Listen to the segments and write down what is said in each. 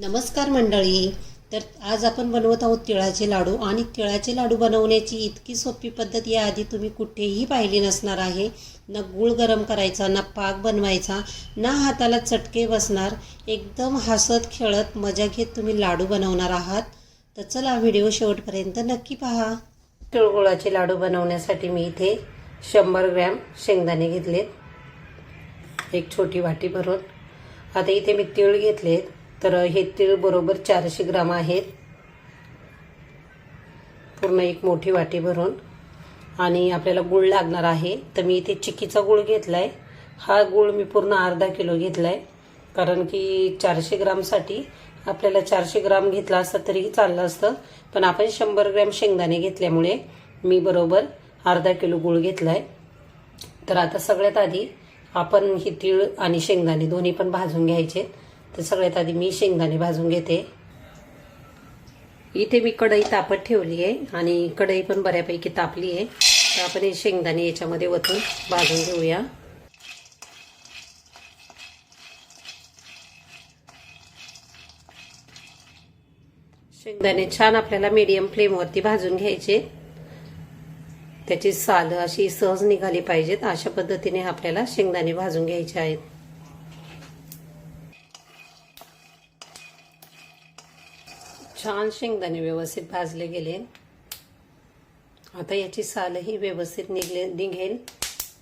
नमस्कार मंडळी. तर आज आपण बनवत आहोत तिळाचे लाडू आणि तिळाचे लाडू बनवण्याची इतकी सोपी पद्धत याआधी तुम्ही कुठेही पाहिली नसणार आहे. ना गूळ गरम करायचा ना पाक बनवायचा ना हाताला चटके बसणार. एकदम हसत खेळत मजा घेत तुम्ही लाडू बनवणार आहात. तर चला व्हिडिओ शेवटपर्यंत नक्की पहा. तिळगुळाचे लाडू बनवण्यासाठी मी इथे शंभर ग्रॅम शेंगदाणे घेतलेत. एक छोटी वाटी भरून. आता इथे मी तीळ घेतलेत. तर हे तीळ बरोबर चारशे ग्राम आहेत. पूर्ण एक मोठी वाटी भरून. आणि आपल्याला गुळ लागणार आहे. तर मी इथे चिक्कीचा गुळ घेतला आहे हा गुळ मी पूर्ण अर्धा किलो घेतला आहे कारण की चारशे ग्रामसाठी आपल्याला चारशे ग्राम घेतला असता तरीही चाललं असतं. पण आपण शंभर ग्रॅम शेंगदाणे घेतल्यामुळे मी बरोबर अर्धा किलो गुळ घेतला आहे तर आता सगळ्यात आधी आपण ही तीळ आणि शेंगदाणे दोन्ही पण भाजून घ्यायचे. तर सगळ्यात आधी मी शेंगदाणे भाजून घेते. इथे मी कढई तापत ठेवली आहे आणि कढई पण बऱ्यापैकी तापली आहे. तर आपण हे शेंगदाणे याच्यामध्ये वतून भाजून घेऊया. शेंगदाणे छान आपल्याला मीडियम फ्लेमवरती भाजून घ्यायचे. त्याची साल अशी सहज निघाली पाहिजेत. अशा पद्धतीने आपल्याला शेंगदाणे भाजून घ्यायचे आहेत. छान शेंगदाणे व्यवस्थित भाजले गेले. आता याची सालही व्यवस्थित निघले निघेल.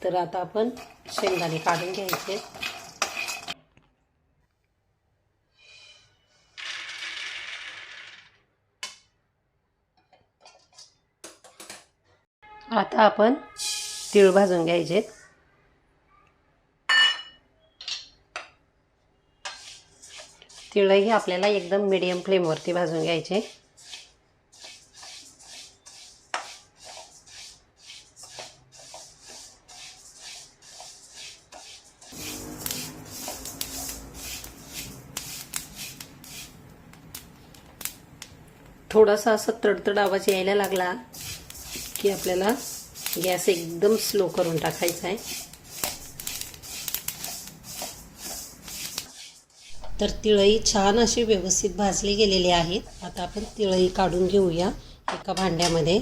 तर आता आपण शेंगदाणे काढून घ्यायचे. आता आपण तीळ भाजून घ्यायचे तिळही आपल्याला एकदम मिडियम फ्लेमवरती भाजून घ्यायचे. थोडासा असं तडतड आवाज यायला लागला की आपल्याला गॅस एकदम स्लो करून टाकायचा आहे. तर तिळई छान अशी व्यवस्थित भाजली गेलेली आहेत. आता आपण तिळई काढून घेऊया एका भांड्यामध्ये.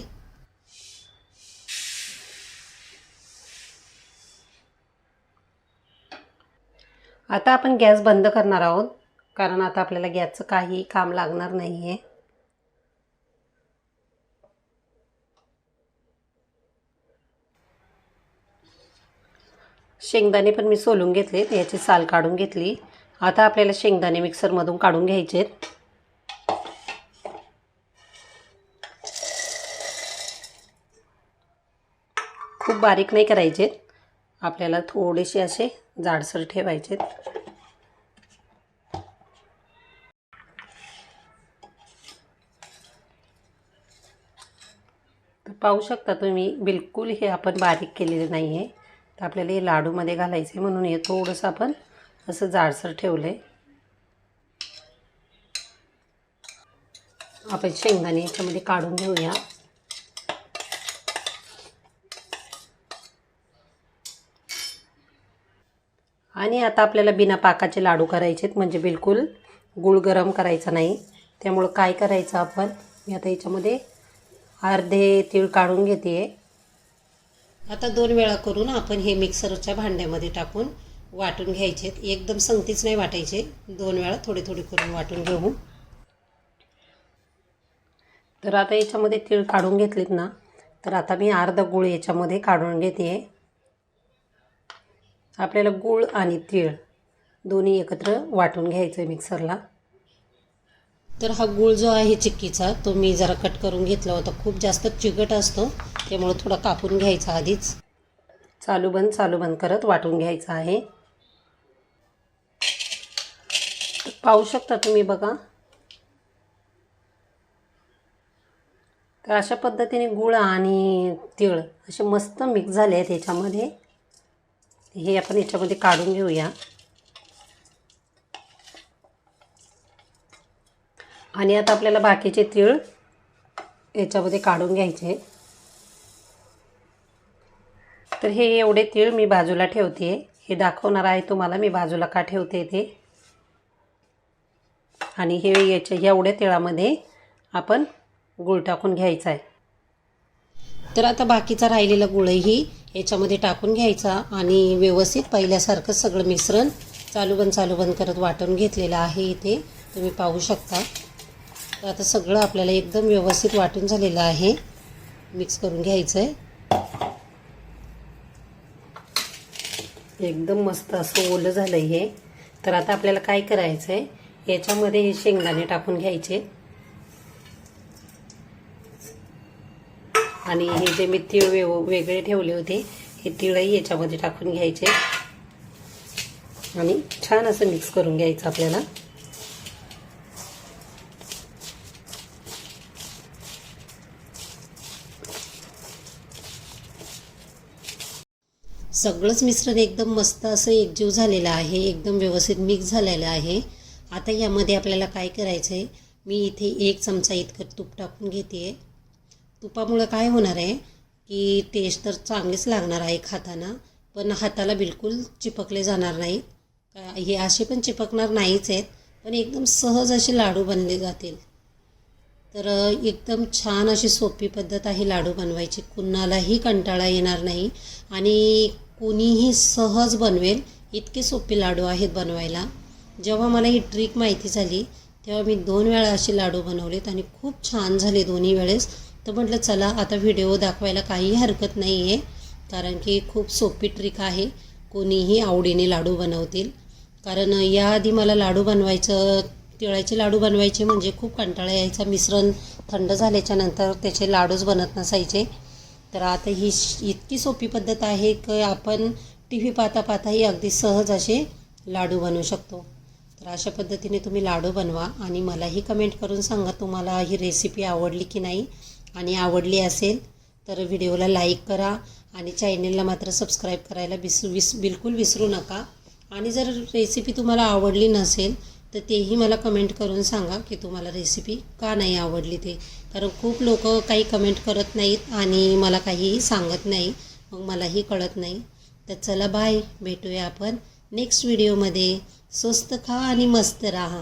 आता आपण गॅस बंद करणार आहोत कारण आता आपल्याला गॅसचं काही काम लागणार नाही आहे शेंगदाणे पण मी सोलून घेतले याची साल काढून घेतली. आता आपल्याला शेंगदाणे मिक्सरमधून काढून घ्यायचे आहेत. खूप बारीक नाही करायचे. आपल्याला थोडेसे असे जाडसर ठेवायचे तर पाहू शकता तुम्ही बिलकुल हे आपण बारीक केलेले नाही आहे तर आपल्याला हे लाडूमध्ये घालायचे म्हणून हे थोडंसं आपण असं जाडसर ठेवलं आहे आपण शेंगदाणे याच्यामध्ये काढून घेऊया. आणि आता आपल्याला बिना पाकाचे लाडू करायचे म्हणजे बिलकुल गुळ गरम करायचा नाही. त्यामुळं काय करायचं आपण? मी आता याच्यामध्ये अर्धे तीळ काढून घेते आता दोन वेळा करून आपण हे मिक्सरच्या भांड्यामध्ये टाकून वाटून घ्यायचे. एकदम संगतीच नाही वाटायचे. दोन वेळा थोडे थोडे करून वाटून घेऊ तर आता याच्यामध्ये तीळ काढून घेतलेत ना. तर आता मी अर्धा गूळ याच्यामध्ये काढून घेते. आपल्याला गूळ आणि तीळ दोन्ही एकत्र वाटून घ्यायचं आहे मिक्सरला. तर हा गूळ जो आहे चिक्कीचा तो मी जरा कट करून घेतला होता. खूप जास्त चिकट असतो त्यामुळं थोडा कापून घ्यायचा आधीच. चालू बंद चालू बंद करत वाटून घ्यायचं आहे. पाहू शकता तुम्ही बघा. तर अशा पद्धतीने गुळ आणि तीळ असे मस्त मिक्स झाले आहेत याच्यामध्ये. हे आपण याच्यामध्ये काढून घेऊया. आणि आता आपल्याला बाकीचे तीळ याच्यामध्ये काढून घ्यायचे. तर हे एवढे तीळ मी बाजूला ठेवते. हे दाखवणार आहे तुम्हाला मी बाजूला का ठेवते ते. आणि हे याच्या एवढ्या तेळामध्ये आपण गूळ टाकून घ्यायचा आहे. तर आता बाकीचा राहिलेला गुळही याच्यामध्ये टाकून घ्यायचा आणि व्यवस्थित पहिल्यासारखं सगळं मिश्रण चालू बंद चालू बंद करत वाटून घेतलेलं आहे इथे. तुम्ही पाहू शकता. तर आता सगळं आपल्याला एकदम व्यवस्थित वाटून झालेलं आहे. मिक्स करून घ्यायचं आहे. एकदम मस्त असं ओलं झालं हे. तर आता आपल्याला काय करायचं आहे याच्यामध्ये हे शेंगदाणे टाकून घ्यायचे. आणि हे जे मी तीळ वे वेगळे ठेवले होते हे तिळही याच्यामध्ये टाकून घ्यायचे. आणि छान असं मिक्स करून घ्यायचं आपल्याला. सगळंच मिश्रण एकदम मस्त असं एकजीव झालेलं आहे एकदम व्यवस्थित मिक्स झालेलं आहे. आता यामध्ये आपल्याला काय करायचं आहे मी इथे एक चमचा इतकं तूप टाकून घेते आहे तुपामुळं काय होणार आहे की टेस्ट तर चांगलीच लागणार आहे खाताना पण हाताला बिलकुल चिपकले जाणार नाहीत. का हे असे पण चिपकणार नाहीच आहेत पण एकदम सहज असे लाडू बनले जातील. तर एकदम छान अशी सोपी पद्धत आहे लाडू बनवायची. कुणालाही कंटाळा येणार नाही आणि कुणीही सहज बनवेल इतके सोपे लाडू आहेत बनवायला. जेव्हा मला ही ट्रिक माहिती झाली तेव्हा मी दोन वेळा असे लाडू बनवलेत आणि खूप छान झाले दोन्ही वेळेस. तर म्हटलं चला आता व्हिडिओ दाखवायला काही हरकत नाही आहे कारण की खूप सोपी ट्रिक आहे. कोणीही आवडीने लाडू बनवतील. कारण याआधी मला लाडू बनवायचं तिळाचे लाडू बनवायचे म्हणजे खूप कंटाळा यायचा. मिश्रण थंड झाल्याच्यानंतर त्याचे लाडूच बनत नसायचे. तर आता ही इतकी सोपी पद्धत आहे की आपण टी व्ही पाहता पाहताही अगदी सहज असे लाडू बनवू शकतो. तर अशा पद्धतीने तुम्ही लाडू बनवा आणि मलाही कमेंट करून सांगा तुम्हाला ही रेसिपी आवडली की नाही. आणि आवडली असेल तर व्हिडिओला लाईक करा आणि चॅनेलला मात्र सबस्क्राईब करायला विस विस बिलकुल विसरू नका. आणि जर रेसिपी तुम्हाला आवडली नसेल तर तेही मला कमेंट करून सांगा की तुम्हाला रेसिपी का नाही आवडली ते. कारण खूप लोक काही कमेंट करत नाहीत आणि मला काहीही सांगत नाही. मग मलाही कळत नाही. तर चला बाय भेटूया आपण नेक्स्ट व्हिडिओमध्ये स्वस्त खा आणि मस्त राहा.